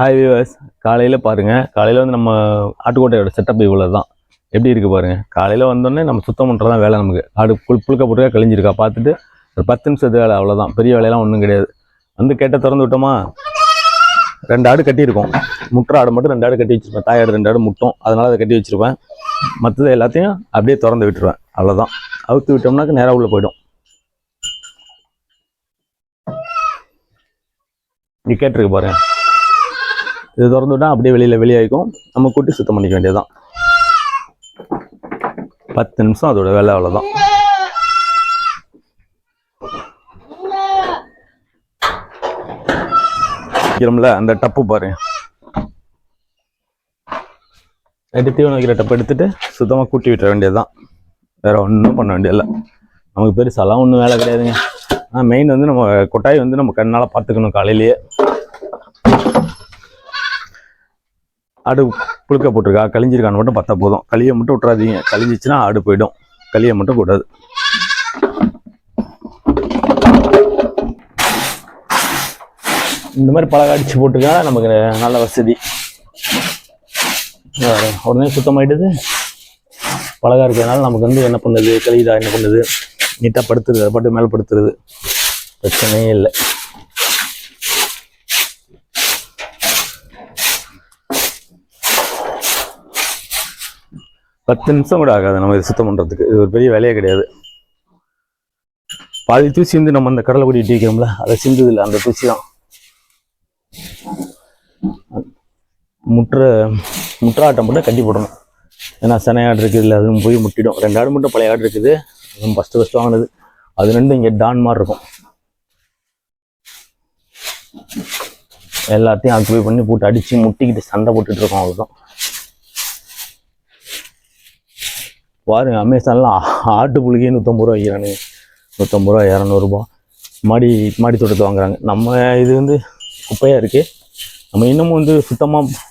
Hi viewers காலையில் பாருங்கள் காலையில் வந்து நம்ம ஆட்டுக்கோட்டையோட செட்டப் இவ்வளோ தான் எப்படி இருக்குது பாருங்கள் காலையில் வந்தோடனே நம்ம சுத்தம் பண்ணுறது தான் வேலை நமக்கு. ஆடு புல் புழுக்க போட்டுருக்கா கழிஞ்சிருக்கா? பார்த்துட்டு ஒரு பத்து நிமிஷத்து வேலை அவ்வளோதான் பெரிய வேலையெல்லாம் ஒன்றும் கிடையாது. வந்து கேட்ட திறந்து விட்டோமா? ரெண்டு ஆடு கட்டியிருக்கோம். முட்டை ஆடு மட்டும் ரெண்டு ஆடு கட்டி வச்சிருப்பேன். தாயாடு ரெண்டு ஆடு முட்டும். அதனால் அதை கட்டி வச்சுருப்பேன். மற்றது எல்லாத்தையும் அப்படியே திறந்து விட்டுருவேன். அவ்வளோதான் அவுத்து விட்டோம்னாக்க நேராக உள்ளே போயிடும். நீ கேட்டிருக்கு பாருங்கள் இது திறந்து விட்டா அப்படியே வெளியில் வெளியாகிக்கும் நம்ம கூட்டி சுத்தம் பண்ணிக்க வேண்டியதுதான். பத்து நிமிஷம் அதோட வேலை அவ்வளோதான் வைக்கிறோம்ல அந்த டப்பு பாருங்க நைட்டு தீவனம் வைக்கிற டப்பு எடுத்துட்டு சுத்தமாக கூட்டி விட்டுற வேண்டியதுதான். வேற ஒன்றும் பண்ண வேண்டியதில்லை. நமக்கு பெருசாலாம் ஒன்றும் வேலை கிடையாதுங்க. ஆனால் மெயின் வந்து நம்ம கொட்டாய் வந்து நம்ம கண்ணால் பார்த்துக்கணும் காலையிலேயே. ஆடு புழுக்க போட்டிருக்கா? கழிஞ்சிருக்கான்னு மட்டும் பார்த்தா போதும். களியை மட்டும் விட்றாதீங்க கழிஞ்சிச்சுன்னா ஆடு போயிடும். களியை மட்டும் கூடாது இந்த மாதிரி பழக அடிச்சு போட்டுக்கா நமக்கு நல்ல வசதி. உடனே சுத்தமாயிடுது பழகா இருக்கிறதுனால நமக்கு வந்து என்ன பண்ணுது? கழிதா என்ன பண்ணுது? நீட்டாக படுத்துருது. அதை பாட்டு மேலே படுத்துருது. பிரச்சனையே இல்லை. பத்து நிமிஷம் கூட ஆகாது. நம்ம இதை சுத்தம் பண்ணுறதுக்கு இது ஒரு பெரிய வேலையே கிடையாது. பாதி தூசி வந்து நம்ம அந்த கடலை கொடி டீக்கிறோம்ல அதை சிந்துது இல்லை. அந்த தூசி தான். முற்ற முற்றாட்டம் மட்டும் கட்டி போடணும். ஏன்னா சென ஆடு இருக்குது இல்லை அதுவும் போய் முட்டிடும். ரெண்டு ஆடு மட்டும் பழைய ஆடு இருக்குது. அதுவும் ஃபஸ்ட்டு ஃபஸ்ட்டு வாங்கினது. அது ரெண்டும் இங்கே டான் மாதிரி இருக்கும். எல்லாத்தையும் ஆக்குபை பண்ணி போட்டு அடித்து முட்டிக்கிட்டு சண்டை போட்டுட்டு இருக்கோம் அவ்வளோதான் பாருங்க அமேசான்லாம் ஆட்டு புழுகே நூற்றம்பது ரூபா வைக்கிறானு. நூற்றம்பது ரூபா இரநூறுபா மாடி மாடி தோட்டத்தை வாங்குறாங்க. நம்ம இது வந்து குப்பையாக இருக்குது நம்ம இன்னமும் வந்து சுத்தமாக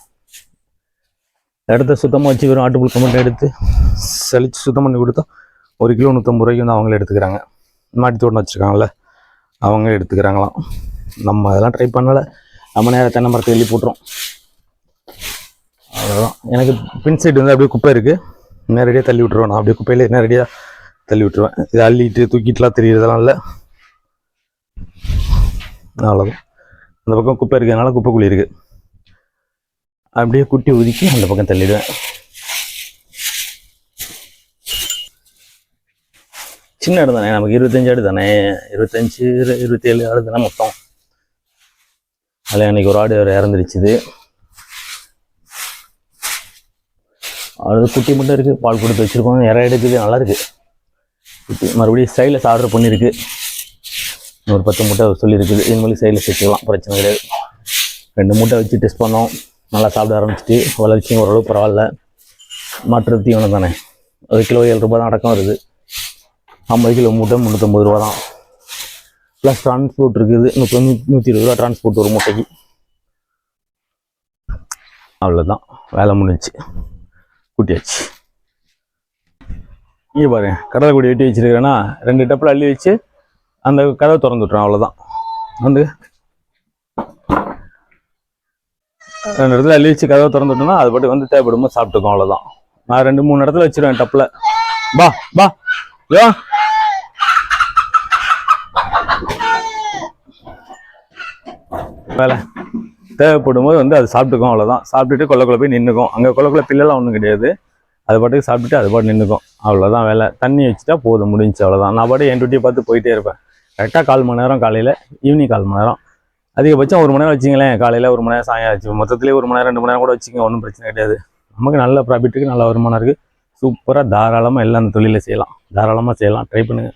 இடத்த சுத்தமாக வச்சு வெறும் ஆட்டு புழுக்க மட்டும் எடுத்து செழித்து சுத்தம் பண்ணி கொடுத்தா ஒரு கிலோ நூற்றம்பது ரூபாய்க்கு வந்து அவங்களே எடுத்துக்கிறாங்க. மாடி தோட்டம் வச்சுருக்காங்கல்ல அவங்க எடுத்துக்கிறாங்களாம். நம்ம அதெல்லாம் ட்ரை பண்ணலை. நம்ம நேரம் தென்னை மரத்தை எழுதி போட்டுரும். அவ்வளோதான் எனக்கு பின் சைடு வந்து அப்படியே குப்பை இருக்குது நேரடியாக தள்ளி விட்டுருவேன். நான் அப்படியே குப்பையிலே நேரடியாக தள்ளி விட்டுருவேன். இதை அள்ளிட்டு தூக்கிட்டுலாம் தெரியறதெல்லாம் இல்லை. அவ்வளோதான் அந்த பக்கம் குப்பை இருக்கிறதுனால குப்பை குழி இருக்குது அப்படியே குட்டி ஒதுக்கி அந்த பக்கம் தள்ளிடுவேன். சின்ன இடம் தானே? நமக்கு இருபத்தஞ்சு ஆடு தானே? இருபத்தஞ்சு இருபத்தேழு ஆடு தானே மொத்தம். அதில் அன்னைக்கு ஒரு ஆடு வேறு இறந்துருச்சுது. அது குட்டி மட்டும் இருக்குது பால் கொடுத்து வச்சுருக்கோம். இறை எடுக்குது நல்லாயிருக்கு குட்டி மறுபடியும் ஸ்டைலஸ் ஆர்டர் பண்ணியிருக்கு ஒரு பத்து மூட்டை சொல்லியிருக்குது. இது மாதிரி சைடில் வச்சுக்கலாம் பிரச்சனை கிடையாது. ரெண்டு மூட்டை வச்சு டெஸ்ட் பண்ணோம். நல்லா சாப்பிட ஆரம்பிச்சிட்டு வளர்ச்சியும் ஓரளவு பரவாயில்ல. மற்ற தீவனம் தானே. அது கிலோ ஏழு ரூபாய் தான் அடக்கம் வருது. ஐம்பது கிலோ மூட்டை முந்நூற்றம்பது ரூபா தான் ப்ளஸ் டிரான்ஸ்போர்ட் இருக்குது நூற்றி நூற்றி இருபது ரூபா டிரான்ஸ்போர்ட் ஒரு மூட்டைக்கு. அவ்வளோதான் வேலை முடிஞ்சிச்சு. கூட்டியாச்சு. இங்கே பாருங்க கடலை கொடி வெட்டி வச்சிருக்கிறேன்னா ரெண்டு டப்பில் அள்ளி வச்சு அந்த கதவை திறந்து விட்டுறோம் அவ்வளோதான் வந்து ரெண்டு இடத்துல அள்ளி வச்சு கதவை திறந்து விட்டோம்னா அது பாட்டு வந்து தேவைப்படும்போது சாப்பிட்டுக்கோம் அவ்வளோதான் நான் ரெண்டு மூணு இடத்துல வச்சிருவேன் டப்பில். பா பா யோ வேலை. தேவைப்படும் போது வந்து அது சாப்பிட்டுக்கும் அவ்வளோதான் சாப்பிட்டுட்டு கொல்லைக்குள்ள போய் நின்றுக்கும் அங்கே கொல்லைக்குள்ள பிள்ளைலாம் ஒன்றும் கிடையாது. அது பாட்டுக்கு சாப்பிட்டுட்டு அது பாட்டு நின்றுக்கும் அவ்வளோதான் வேலை. தண்ணி வச்சுட்டா போதும் முடிஞ்சு அவ்வளோதான் நான் பாட்டு என் டியூட்டியை பார்த்து போயிட்டே இருப்பேன். கரெக்டாக கால் மணி நேரம் காலையில் ஈவினிங் கால் மணி நேரம். அதிகபட்சம் ஒரு மணி நேரம் வச்சிங்களேன். காலையில் ஒரு மணி நேரம் சாயம் வச்சு மொத்தத்துலேயே ஒரு மணி நேரம் ரெண்டு மணி நேரம் கூட வச்சுங்க ஒன்றும் பிரச்சனை கிடையாது. நமக்கு நல்ல ப்ராஃபிட்டுக்கு நல்ல வருமானம் இருக்குது சூப்பராக தாராளமாக எல்லாம் அந்த தொழிலை செய்யலாம். தாராளமாக செய்யலாம். ட்ரை பண்ணுங்கள்